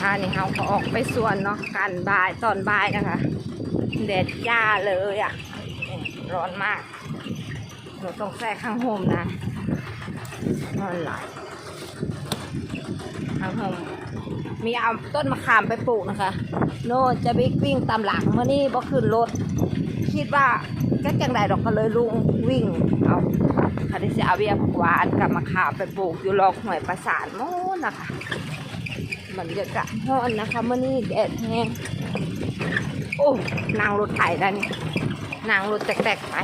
ค่ะนี่เขาก็ออกไปสวนเนาะกันบ่ายตอนบ่ายนะคะแดดจ้าเลยอะร้อนมากหนูต้องแทรกข้างโฮมนะนอนหลับข้างโฮมมีเอาต้นมะขามไปปลูกนะคะ โน่จะบิ๊กวิ่งตามหลังเมื่อนี้บ่ขึ้นรถ คิดว่าก็จังใดดอกก็เลยลุงวิ่งเอาคาดิเซียเวียกวานกับมะขามไปปลูกอยู่รอกหวยประสานโม่นนะคะ บรรยากาศร้อนนะคะเมื่อนี้แดดแห้งโอ้นางรถไถได้นี่นางรถแตกๆไป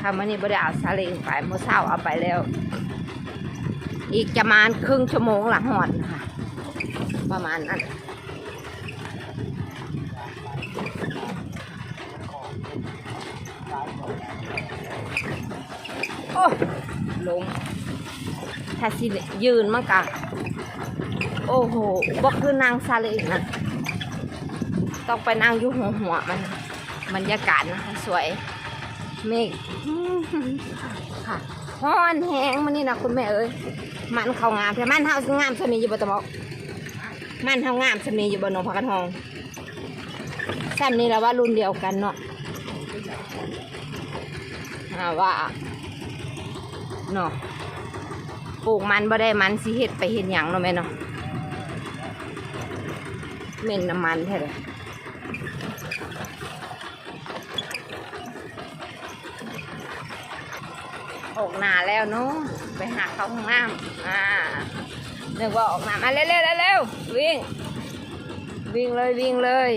ค่ะมื่อนี้บ่ได้เอาซาเลงไปเมื่อเช้าเอาไปแล้ว อีกจะประมาณครึ่งชั่วโมงละหอนะคะประมาณนั้นโอ้ลงถ้าสิยืนมันกะ โอ้โหบอกคือนางซาเลยนะต้องไปนั่งอยู่หัวหัวมันบรรยากาศนะคะสวยเมฆค่ะฮ้อนแห้งมันนี่นะคุณแม่เอ้ยมันเขางามแต่มันเฮางามสมีอยู่บ่ตะบอกมันเฮางามสมีอยู่บ่หนองพักกันทองซ้ำนี่แล้วว่ารุ่นเดียวกันเนาะอาว่าเนาะปลูกมันบ่ได้มันสิเฮ็ดไปเฮ็ดหยังเนาะแม่เนาะ เม็นน้ำมันแท้เลยออกหนาแล้วเนาะไปหาเขาห้องน้ำอ่านึกว่าออกน้ำมาเร็วเร็วเร็วๆวิ่ง วิ่งเลยวิ่งเลย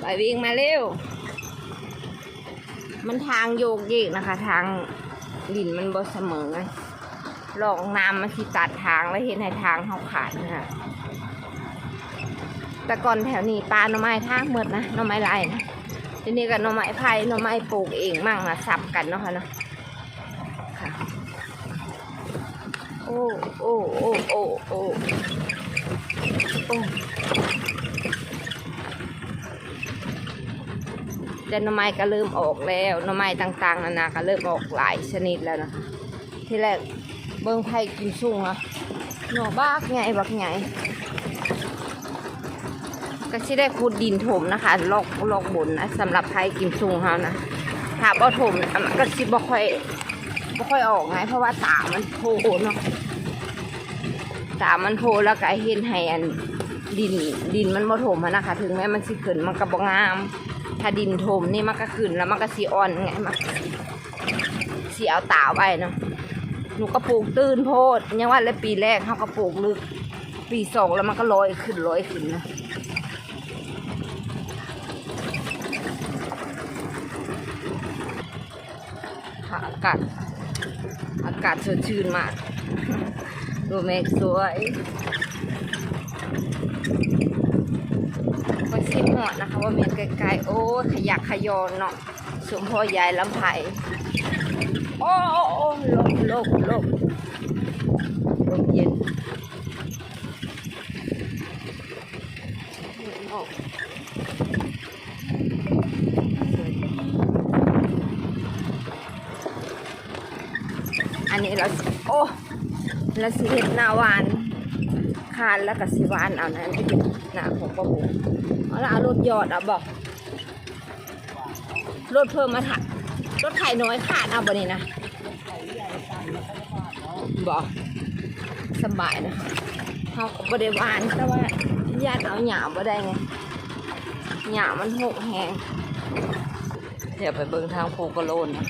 ไปวิ่งมาเร็ว มันทางโยกเยกนะคะ ทางดินมันบ่เสมอไง ลองน้ำมันสิตัดทางแล้วเห็นให้ทางเขาขาดนะคะแต่ก่อนแถวนี้ปลาหน่อไม้ทางหมดนะหน่อไม้ลายนะทีนี้ก็หน่อไม้ไผ่หน่อไม้ปลูกเองมั่งนะสับกันเนาะค่ะเนาะโอ้โอ้โอ้โอ้โอ้โอ้แต่หน่อไม้ก็เริ่มออกแล้วหน่อไม้ต่างๆนานาก็เริ่มออกหลายชนิดแล้วนะที่แรก เบิ้งไผ่กินสุ่งอะหน่อบ้ากไงบักไงก็สิได้ขุดดินถมนะคะลอกลอกบนนะสำหรับไผ่กินสุ่งเขานะถ้าบ่ถมมันก็สิบ่ค่อยบ่ค่อยออกไงเพราะว่าตามันโผล่เนาะตามันโผล่แล้วก็เห็นให้อันดินดินมันบ่ถมนะคะ ถึงแม้มันสิขึ้นมันก็บ่งาม ถ้าดินถมนี่มันก็ขึ้นแล้วมันก็สีอ่อนไงมันสีเอาตาไว้เนาะ หนูก็ปลูกตื้นโพดยังว่าแล้วปีแรกเขาก็ปลูกลึก ปีสองแล้วมันก็ลอยขึ้นลอยขึ้นนะอากาศอากาศสดชื่นมากดูเมฆสวยก็สิหอดนะคะว่าเมียนไกลๆโอ้ยขยักขยอนเนาะสมพ่อยายลำไผ่ โอ้โอ้โอ้ลบลบลบลมเย็นโอ้อันนี้เราโอ้เราสิเห็ดนาวานคานแล้วก็สิวานเอานะนี่เป็นหน้าของป้าบุเอาละเอารถยอดเอาบอกรถเพิ่มมาถัก รถไถน้อยขาดเอาบ่นี่นะบอกสบายนะคะเขาก็บ่ได้หวานแต่ว่าญาติเอาหยาบ่ได้ไงหยามันหกแหงเดี๋ยวไปเบิ่งทางภูกระโลนนะ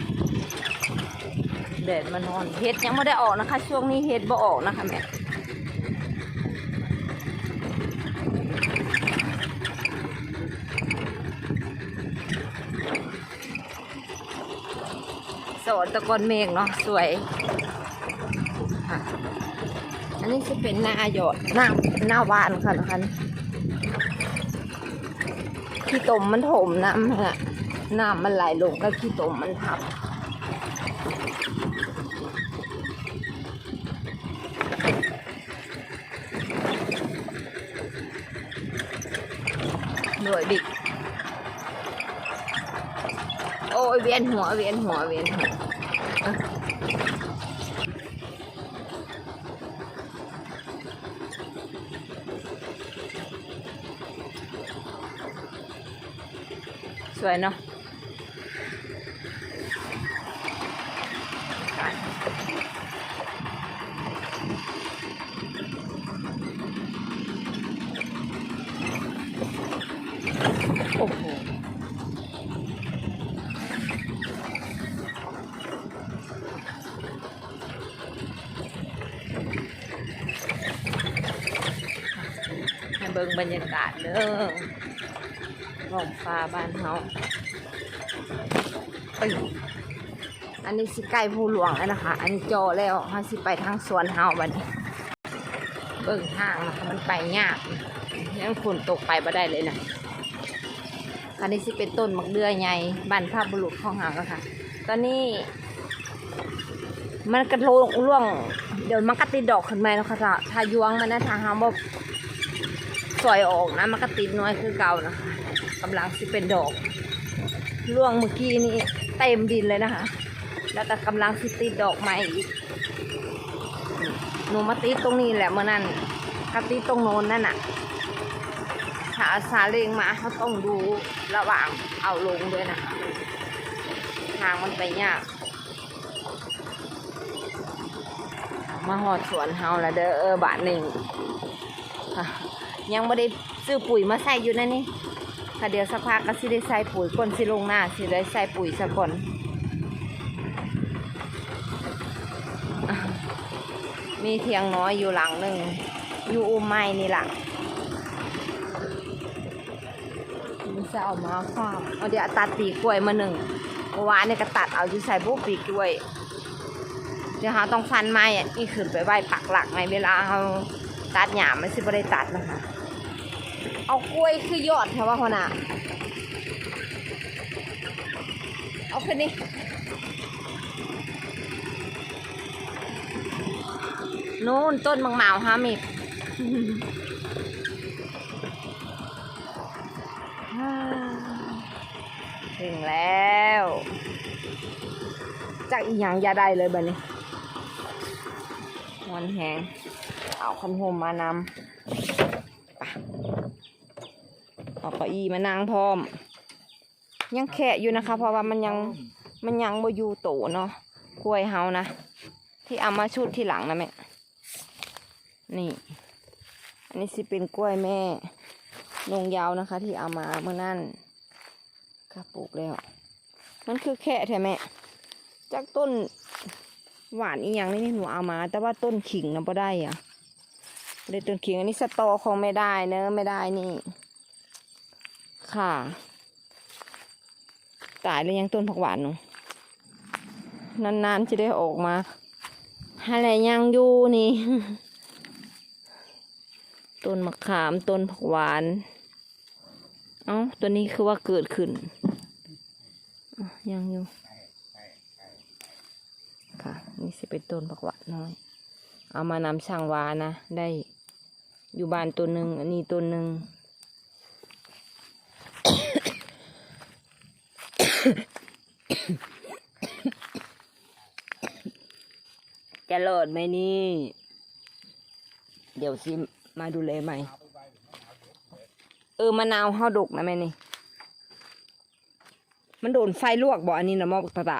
แดดมันนอนเห็ดยังไม่ได้ออกนะคะ ช่วงนี้เห็ดบ่ออกนะคะแม่ สวนตะกอนเมฆเนาะสวย อันนี้จะเป็นหน้าหยดหน้าหน้าวานค่ะนะคะขี้ตมมันถมน้ำฮะน้ำมันไหลลงก็ขี้ตมมันทับหน่วยบิ๊กโอ้ยเวียนหัวเวียนหัวเวียนหัว สวยเนาะโอ้โหให้เบิ่งบรรยากาศเด้อ ท้องฟ้าบ้านเฮาเอ้ยอันนี้สิใกล้ภูหลวงแล้วนะคะ อันนี้จอแล้วเฮาสิไปทางสวนเฮาบัดนี้ เบิ่งทางนะคะมันไปยากยังฝนตกไปบ่ได้เลยนะอันนี้สิเป็นต้นมะเดื่อใหญ่บ้านพระบุรุษของเฮาก็ค่ะ ตอนนี้มันกระโลงร่วง เดี๋ยวมันก็ติดดอกขึ้นมาแล้วค่ะถ้ายวงมันนะทางเฮาบ่สอยออกนะมันก็ติดน้อยคือเก่านะคะ กำลังสิเป็นดอกร่วงเมื่อกี้นี้เต็มดินเลยนะคะ แล้วก็กำลังสิติดดอกใหม่อีกหนูมาติดตรงนี้แหละเมื่อนั้นก็ติดตรงโน้นนั่นน่ะถ้าเอาซาเลงมาเขาต้องดูระหว่างเอาลงด้วยนะคะทางมันไปยาก มาหอดสวนเฮาแล้วเด้อเออบาทหนึ่งยังไม่ได้ซื้อปุ๋ยมาใส่อยู่นะนี่ ค่ะเดี๋ยวสักพักก็สิได้ใส่ปุ๋ยก่อนสิลงหน้าสิได้ใส่ปุ๋ยซะก่อนมีเทียงน้อยอยู่หลังหนึ่งอยู่อุ้มไม้นี่หลังมันจะเอามาฟาร์มเอาเดี๋ยวตัดปีกกล้วยมาหนึ่งเมื่อวานนี่ก็ตัดเอาอยู่ใส่บุปีกกล้วย เดี๋ยวเราต้องฟันไม้อะนี่ขึ้นไปไหวปักหลักไงเวลาเราตัดหยามมันสิบ่ได้ตัดนะคะ เอากล้วยคือยอดค่ะว่าคนน่ะเอาขึ้นนี่นู่นต้นมังเมาฮะมิกถึงแล้ว จากอีหยังยาได้เลยบัดนี้วันแหงเอาคันโฮมมานำ เอาเก้าอี้มานั่งพร้อม ยังแคะอยู่นะคะ เพราะว่ามันยังมันยังบ่อยู่โตเนาะกล้วยเฮานะ ที่เอามาชุดที่หลังนะแม่ นี่ อันนี้สิเป็นกล้วยแม่นงยาวนะคะ ที่เอามาเมื่อนั่นค่ะปลูกแล้วมันคือแค่แท้แม่จากต้นหวานอีหยังนี่หนูเอามา แต่ว่าต้นขิงนะบ่ได้อะเลยต้นขิงอันนี้สตอคงไม่ได้เนอะไม่ได้นี่ ค่ะ ตายแล้วยังต้นผักหวานหนูนานๆจะได้ออกมาอะไรยังอยู่นี่ ต้นมะขามต้นผักหวาน เอ้าตัวนี้คือว่าเกิดขึ้น ยังอยู่ ค่ะ นี่สิเป็นต้นผักหวานน้อย เอามานำช่างวานะ ได้อยู่บ้านตัวหนึ่งอันนี้ตัวหนึ่ง จะโหลดไหมนี่ เดี๋ยวสิมาดูเลยใหม่ เออมะนาวเฮาดกนะแม่นี่ มันโดนไฟลวกบ่อันนี้นะมอกตะได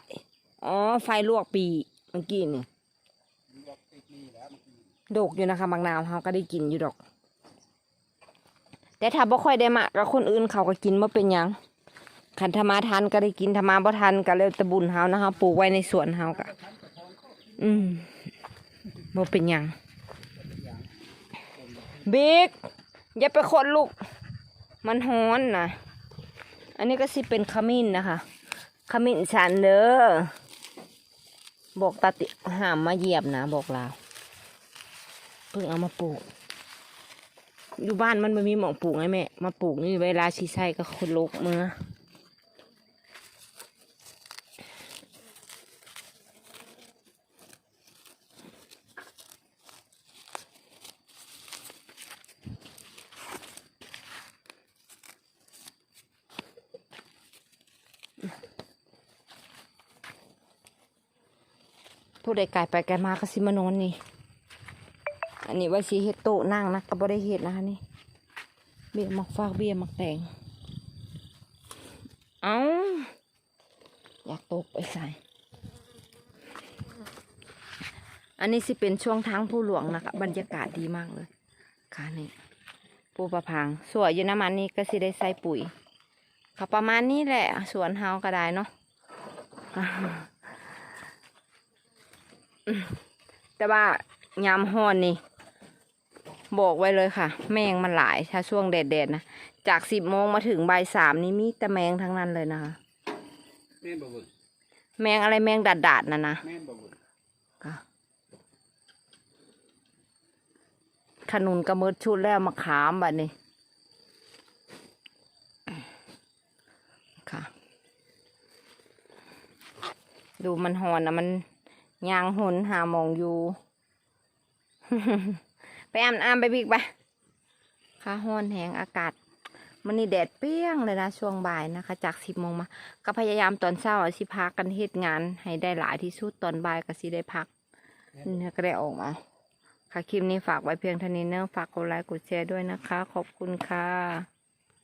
อ๋อ ไฟลวกปีเมื่อกี้นี่ดกอยู่นะคะบางนาวเฮาก็ได้กินอยู่ดอก แต่ถ้าบ่ค่อยได้มากับคนอื่นเขาก็กินบ่เป็นยัง ขันธมาทันก็ได้กินธมาบ่ทันก็เลยแตะบุญเฮานะคะปลูกไว้ในสวนเฮากะอืมบ่เป็นหยังบิ๊กอย่าไปขดลูก มันฮ้อนนะอันนี้ก็สิเป็นขมิ้นนะคะ ขมิ้นชันเด้อบอกตาติหามมาเหยียบนะบอกลาวเพิ่งเอามาปลูก อยู่บ้านมันไม่มีหมองปลูกไงแม่ มาปลูกนี่เวลาชีใส่ก็คนลกเมื่อ ผู้ใดไก่ไปไก่มาก็สิมานอนนี่ อันนี้ไว่าสีเฮ็ดโต๊ะนั่งนะก็บ่ได้เฮ็ดนะคะนี่ เบี้ยหมักฟากเบี้ยหมักแตงเอาอยากตกไปใส่ อันนี้สิเป็นช่วงทางผู้หลวงนะคะบรรยากาศดีมากเลย ค่ะนี่ปูประพางสวยอยู่น้ำมันนี่ก็สิได้ใส่ปุ๋ยค่ะประมาณนี้แหละ สวนเฮาก็ได้เนาะ แต่ว่ายามฮ้อนนี่ บอกไว้เลยค่ะ แมงมันหลายถ้าช่วงแดดๆนะจากสิบโมงมาถึงบ่ายสามนี่มีแต่แมงทั้งนั้นเลยนะคะแม่นบ่เบิ่งแมงอะไรแมงดัดดาดๆนะนะแม่นบ่เบิ่งค่ะขนุนกระมืดชุดแล้วมาขามบัดนี้ค่ะ ดูมันหอนนะมัน ยางหนหามองอยู่ ไปอ่าบน้ำไปบิกไปค่ะห้อนแหงอากาศมันนี่แดดเปรี้ยงเลยนะช่วงบ่ายนะคะ จากสิบโมงมา ก็พยายามตอนเช้าอะสิพักกันเฮ็ดงาน ให้ได้หลายที่สุดตอนบ่ายก็สิได้พักนี่ก็ได้ออกมาค่ะคลิปนี้ฝากไว้เพียงเท่านี้เนอะฝากกดไลค์กดแชร์ด้วยนะคะ ขอบคุณค่ะ